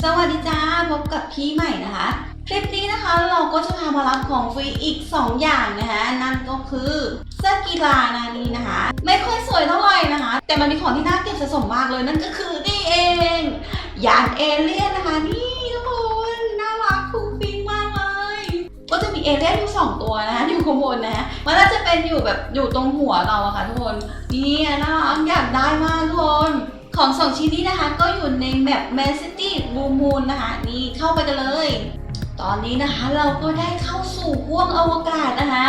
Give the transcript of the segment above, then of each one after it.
สวัสดีจ้าพบกับพี่ใหม่นะคะ คลิปนี้นะคะเราก็จะพามารับของฟรีอีก 2 อย่างนะคะ นั่นก็คือเสื้อกีฬานานีนะคะ ไม่ค่อยสวยเท่าไหร่นะคะ แต่มันมีของที่น่าเก็บสะสมมากเลยนั่นก็คือนี่เองยานเอเลี่ยนนะคะนี่ทุกคนน่ารักฟุ้งฟิ้งมากเลย ก็จะมีเอเลี่ยนอยู่สองตัวนะคะอยู่ข้างบนนะมันน่าจะเป็นอยู่แบบอยู่ตรงหัวเราอะค่ะทุกคนนี่น่ารักอยากได้มากทุกคน ของสองชิ้นนี้นะคะ ก็อยู่ในแมป Man City Blue Moon นะคะ นี่เข้าไปกันเลย ตอนนี้นะคะเราก็ได้เข้าสู่ห้วงอวกาศนะคะ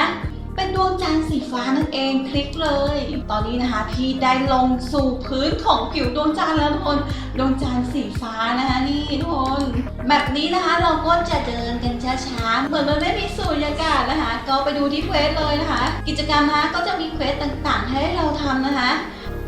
เป็นดวงจันทร์สีฟ้านั่นเองคลิกเลย ตอนนี้นะคะ พี่ได้ลงสู่พื้นของผิวดวงจันทร์แล้วทุกคนดวงจันทร์สีฟ้านะคะนี่ทุกคนแบบนี้นะคะเราก็จะเดินกันช้าๆเหมือนมันไม่มีสูญญากาศนะคะ ก็ไปดูที่เควสเลยนะคะ กิจกรรมนะคะก็จะมีเควส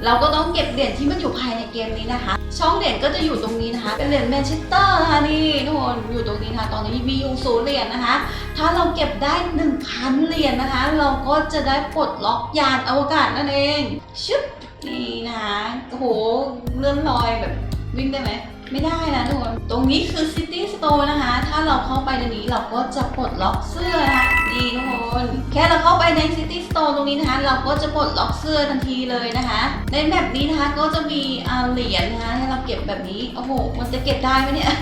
เราก็ต้องเก็บเหรียญที่มันอยู่ภายในเกมนี้นะคะ ช่องเหรียญก็จะอยู่ตรงนี้นะคะ เป็นเหรียญแมนเชสเตอร์นะคะนี่ทุกคนอยู่ตรงนี้นะคะ ตอนนี้มีอยู่ศูนย์เหรียญนะคะ ถ้าเราเก็บได้ 1,000เหรียญนะคะ เราก็จะได้ปลดล็อกยานอวกาศนั่นเองชึบนี่นะคะโอ้โหเลื่อนลอยแบบวิ่งได้ไหมไม่ได้นะทุกคน ตรงนี้คือ City Store นะคะ ถ้าเราเข้าไปในนี้เราก็จะปลดล็อกเสื้อนะคะ นี่ทุกคน แค่เราเข้าไปใน City Store ตรงนี้นะคะ เราก็จะปลดล็อกเสื้อทันทีเลยนะคะ ในแบบนี้นะคะก็จะมีเหรียญนะคะให้เราเก็บแบบนี้ โอ้โห มันจะเก็บได้ไหมเนี่ย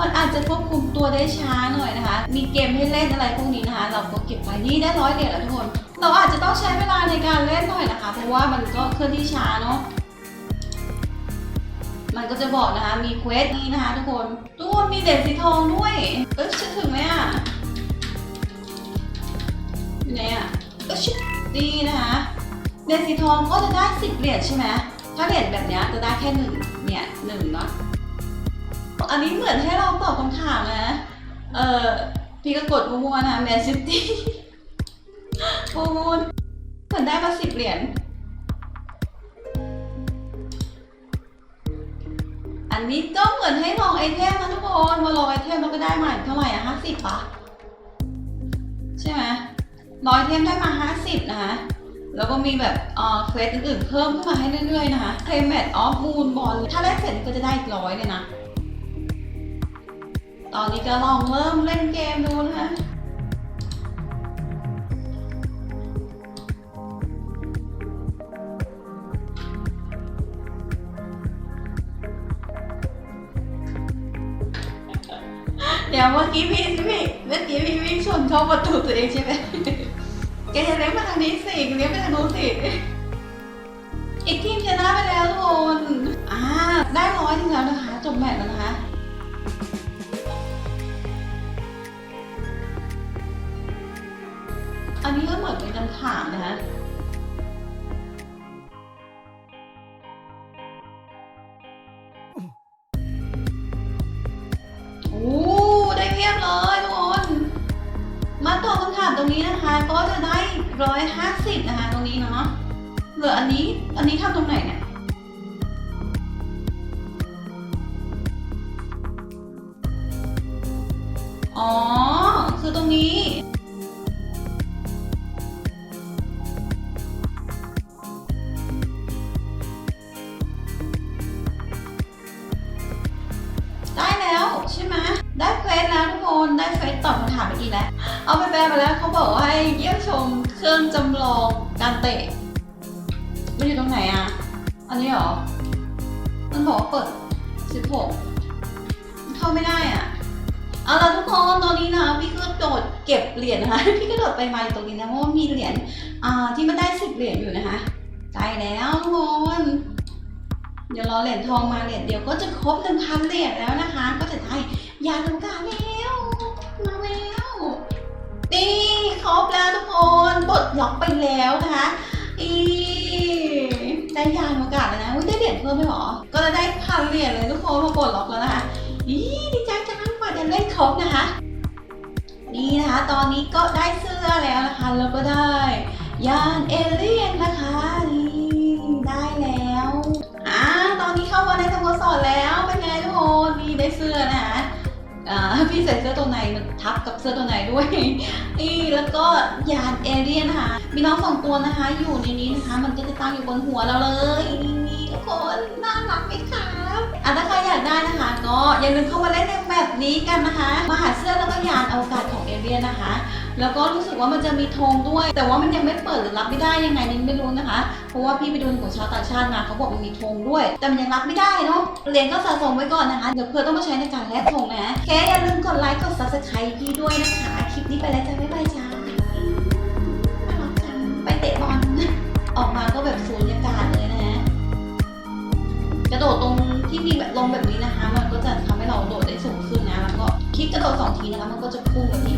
มันอาจจะควบคุมตัวได้ช้าหน่อยนะคะ มีเกมให้เล่นอะไรพวกนี้นะคะ เราก็เก็บไปนี่ได้ร้อยเหรียญแล้วทุกคน เราอาจจะต้องใช้เวลาในการเล่นหน่อยนะคะ เพราะว่ามันก็เคลื่อนที่ช้าเนาะมันก็จะบอกนะคะ มีเควสนี้นะคะ ทุกคน ทุกคนมีเหรียญสีทองด้วย เอ้ยจะถึงไหมอะ อยู่ไหนอะเอ้ยชิดีนะคะเหรียญสีทองก็จะได้สิบเหรียญใช่ไหมถ้าเหรียญแบบนี้จะได้แค่หนึ่งเนี่ยหนึ่งเนาะอันนี้เหมือนให้เราตอบคำถามนะเออพี่ก็กดมั่วๆนะแมนซิตี้มูนเหมือนได้มาสิบเหรียญอันนี้ก็เหมือนให้ลองไอเทมนะทุกคนมาลองไอเทมเราก็ได้มาเท่าไหร่อะห้าสิบปะใช่ไหม ร้อยเทมได้มาห้าสิบนะคะ แล้วก็มีแบบเอ่อเควสอื่นๆเพิ่มขึ้นมาให้เรื่อยๆนะคะเคลมแมทออฟมูนบอลถ้าได้เสร็จก็จะได้อีกร้อยเลยนะ ตอนนี้ก็ลองเริ่มเล่นเกมดูนะคะเดี๋ยวเมื่อกี้พี่พี่ เมื่อกี้พี่วิ่งชนเข้าประตูตัวเองใช่ไหมแกจะเลี้ยงมาทางนี้สิเลี้ยงไปทางโน้นสิอีกทีมชนะไปแล้วทุกคนอ่าได้ร้อยจริงแล้วนะคะจบแมตช์แล้วนะคะอันนี้ก็เหมือนเป็นคำถามนะคะ รงนี้นะคะก็จะได้ร้อยห้าสิบนะคะตรงนี้เนาะเหลืออันนี้อันนี้ทำตรงไหนเนี่ยอ๋อคือตรงนี้ แล้วทุกคนได้เควสตอบคำถามเมื่อกี้แล้ว เอาไปแปลมาแล้วเขาบอกว่าให้เยี่ยมชมเครื่องจำลองการเตะ มันอยู่ตรงไหนอะ อันนี้หรอ มันบอกว่าเปิด 16 เข้าไม่ได้อะ เอาละทุกคนตอนนี้นะพี่ก็โดดเก็บเหรียญนะคะ พี่ก็โดดไปมาอยู่ตรงนี้นะเพราะว่ามีเหรียญอ่าที่มันได้สิบเหรียญอยู่นะคะได้แล้วทุกคนเดี๋ยวรอเหรียญทองมาเหรียญเดียวก็จะครบหนึ่งพันเหรียญแล้วนะคะ ก็จะได้ยานอวกาศแล้ รบแล้วทุกคนปลดล็อกไปแล้วนะคะอีได้ยานอวกาศแล้วนะอุ๊ยได้เหรียญเพิ่มไหมหรอ ก็จะได้พันเหรียญเลยทุกคนพอปลดล็อกแล้วนะคะอีดีใจจังกว่าจะเล่นครบนะคะ นี่นะคะ ตอนนี้ก็ได้เสื้อแล้วนะคะ แล้วก็ได้ยานเอเลี่ยนนะคะนี่ได้แล้วอ่าตอนนี้เข้ามาในสโมสรแล้วเป็นไงทุกคนนี่ได้เสื้อนะคะ พี่ใส่เสื้อตัวไหนมันทับกับเสื้อตัวไหนด้วยนี่แล้วก็ยานเอเรียนนะคะ มีน้องสองตัวนะคะ อยู่ในนี้นะคะ มันก็จะตั้งอยู่บนหัวเราเลยนี่ทุกคนน่ารักไหมคะอะถ้าใครอยากได้นะคะ ก็อย่าลืมเข้ามาเล่นในแบบนี้กันนะคะ มาหาเสื้อแล้วก็ยานอวกาศของเอเรียนนะคะ แล้วก็รู้สึกว่ามันจะมีธงด้วย แต่ว่ามันยังไม่เปิดหรือรับไม่ได้ยังไงนี่ไม่รู้นะคะ เพราะว่าพี่ไปดูของชาวต่างชาติมาเขาบอกมันมีธงด้วย แต่มันยังรับไม่ได้เนาะเหรียญก็สะสมไว้ก่อนนะคะ เดี๋ยวเพื่อต้องมาใช้ในการแลกธงนะแค่อย่าลืมกดไลค์กด subscribe พี่ด้วยนะคะ คลิปนี้ไปแล้วจ้าบ๊ายบายจ้าไปเตะบอลออกมาก็แบบสูญญากาศเลยนะฮะกระโดดตรงที่มีแบบลมแบบนี้นะคะ มันก็จะทำให้เราโดดได้สูงขึ้นนะ แล้วก็คลิกกระโดดสองทีนะคะ มันก็จะพุ่งแบบนี้